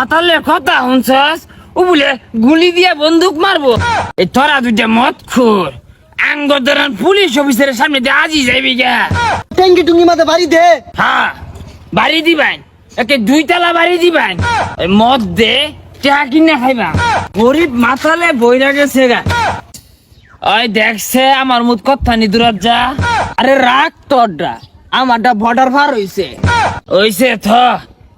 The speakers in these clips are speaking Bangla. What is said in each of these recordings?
মাতালে কথা শুনছস? ও বলে গুলি দিয়ে বন্দুক মারবো। এই তোরা দুইটা মদ খুর। আঙ্গ ধরান পুলিশ অফিসারের সামনে দিয়ে আজই যাইবি গা। ট্যাঙ্কি টুঙ্গি মাঝে বাড়ি দে। হ্যাঁ বাড়ি দিবেন। একে দুই তালা বাড়ি দিবেন। এই মদ দে চা কিনে খাইবা। গরিব মাতালে বইরা গেছে গা। ওই দেখছে আমার মুখ কথা নি যা আরে রাগ তোরটা আমারটা বর্ডার পার হইছে। হইছে থ।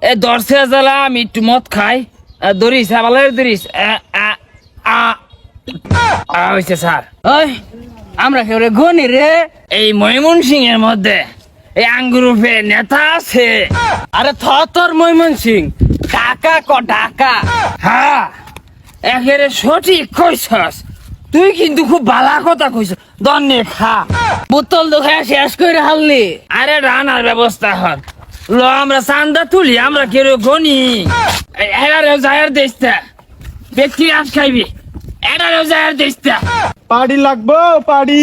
এ দর্শে জ্বালা আমি একটু মদ খাই। আহ, ধরিস আবার ধরিস আ, আ, আ। আ, হইছে স্যার। ওই আমরা কেউ গনি রে? এই ময়মন সিং এর মধ্যে এই আঙ্গুরুপে নেতা আছে। আরে থ তোর ময়মন সিং টাকা ক টাকা হ্যাঁ। একেবারে সঠিক কইছস। তুই কিন্তু খুব বালা কথা কইছ। দন্নে খা। বোতল খায় শেষ করে হাললি। আরে রানার ব্যবস্থা হর ল আমরা চান্দা তুলি আমরা কেউ গনি। এগারো জায়ার দেশটা। ব্যক্তি আজ খাইবি। এগারো জায়ার দেশটা। পাড়ি লাগবো পাড়ি।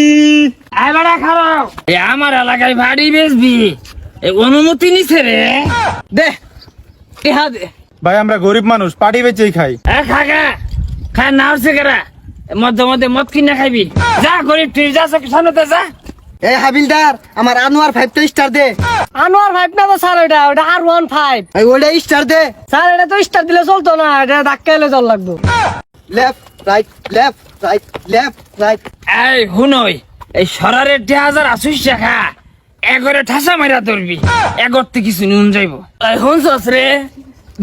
এবারে খারাপ এ আমার এলাকায় বাড়ি বেচবি। এ অনুমতি নিছে রে। দে টিহা দে। ভাই আমরা গরিব মানুষ পাটি বেচেই খাই। এ খাগা খা। না হচ্ছে কেরা। মধ্যে মধ্যে মদ কিনে খাইবি। যা গরিব তুই যা সামনে যা। এ হাবিলদার আমার আনোয়ার ফাইভটা স্টার দে। আনোয়ার ফাইভ না তো স্যার ওটা ওটা আর ওয়ান ফাইভ ওটা স্টার দে। স্যার এটা তো স্টার দিলে চলতো না এটা ধাক্কা এলে জল লাগতো। Left right left right left right এই হুনই এই সরারের দেড় হাজার আসুস টাকা এগরে ঠাসা মাইরা ধরবি এগরতে কিছু নুন যাইব। এই হুনছস রে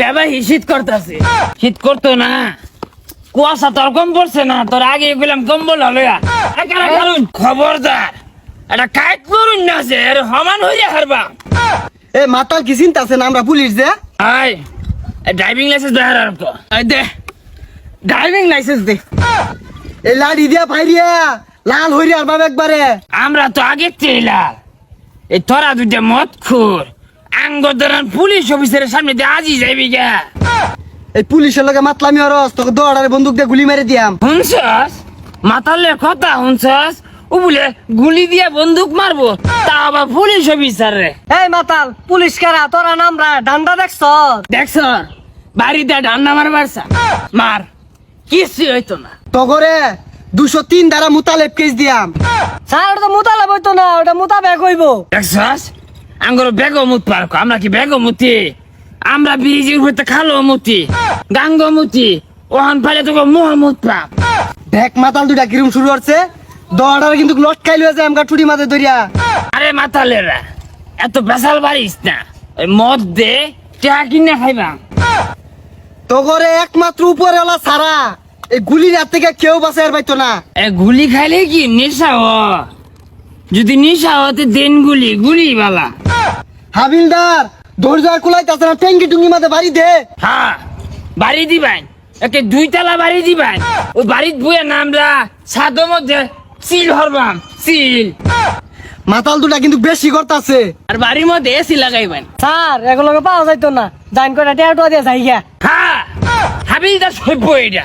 বেবাই শীত করতেছে। শীত করতো না কুয়াশা তোর কম পড়ছে না তোর আগে গেলাম কম্বল হলয়া খবরদার এটা কাইট করুন না যে এর সমান হইয়া হারবা। এ মাতাল কি চিন্তা আছে না আমরা পুলিশ দে আই ড্রাইভিং লাইসেন্স দেখার আর তো দে ড্রাইভিং লাইসেন্স দে। এই লাড়ি দিয়া ফাইরিয়া লাল হইরি আর বাবা একবারে। আমরা তো আগে তেলাল এই তোরা দুইটা মদ খুর। আঙ্গ পুলিশ অফিসারের সামনে দিয়ে আজই যাইবি গা। এই পুলিশের লগে মাতলামি হরস তোকে দৌড়ারে বন্দুক দিয়ে গুলি মেরে দিয়াম। শুনছস? মাতালে কথা শুনছস? ও বলে গুলি দিয়ে বন্দুক মারবো। তা আবার পুলিশ অফিসার রে। এই মাতাল পুলিশ কারা? তোরা নামরা ডান্ডা দেখছ? দেখছ বাড়িতে ডান্না মারবার মার কিছু হইতো না। তগরে দুশো তিন দ্বারা মুতালেব কেস দিয়াম। স্যার ওটা তো মোতালে বইতো না ওটা মোতা ব্যাগ হইব দেখছস আঙ্গর বেগমুত পার্ক আমরা কি বেগমুতি আমরা ব্রিজের হইতে খালো মুতি। গাঙ্গমুতি ওহান পাইলে তোকে মোহাম্মদ পাপ দেখ মাতাল দুটা কিরম শুরু হচ্ছে। দৌড়ারে কিন্তু লটকাই লয়ে যায় আমগা টুটি মাঝে ধরিয়া। আরে মাতালেরা এত বেসাল বাড়িস না। ওই মদ দে চা কিনে খাইবা। তগরে একমাত্র উপরে ওলা সারা। এই গুলির হাত থেকে কেউ বাঁচে আর পাইতো না। এ গুলি খাইলে কি নেশা হ? যদি নেশা হতে দেন গুলি গুলি বালা। হাবিলদার ধৈর্য আর কুলাইতাছে না ট্যাঙ্কি টুঙ্গি মাঝে বাড়ি দে। হ্যাঁ বাড়ি দিবেন একে দুই তালা বাড়ি দিবেন ওই বাড়ির বইয়ে নামরা ছাদের মধ্যে সিল হরবাম সিল মাতাল দুটা কিন্তু বেশি করতাছে। আর বাড়ির মধ্যে এসি লাগাইবেন। স্যার এগুলোকে পাওয়া যাইতো না। জাইন করে টেয়াটো দিয়ে যাই গিয়া। হ্যাঁ হাবিলদার সভ্য এটা।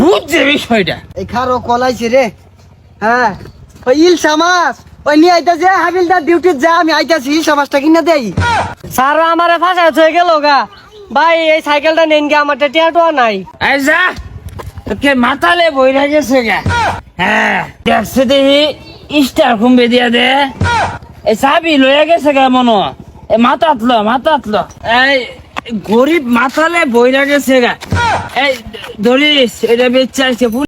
বুঝছে বিষয়টা এই খারো কলাইছে রে। হ্যাঁ ওই ইলশা মাছ। ওই নিয়ে আইতাছে হাবিলদার ডিউটি যা আমি আইতাছি ইলশা মাছটা কিনে দেই। স্যার আমারে ফাঁসা হয়ে গেল গা। ভাই এই সাইকেলটা নেন গিয়া আমার টেয়াটো নাই। এই যা তোকে মাথালে বইরা গেছে গা। হ্যাঁ দেখছে দেখি স্টার দিয়া দে। এই চাবি লয়ে গেছে গা মনো। এ মাথাত লো মাথাত লো এই, গরিব মাথালে বইরা গেছে গা। এই, ধরিস, এটা বেচাইছে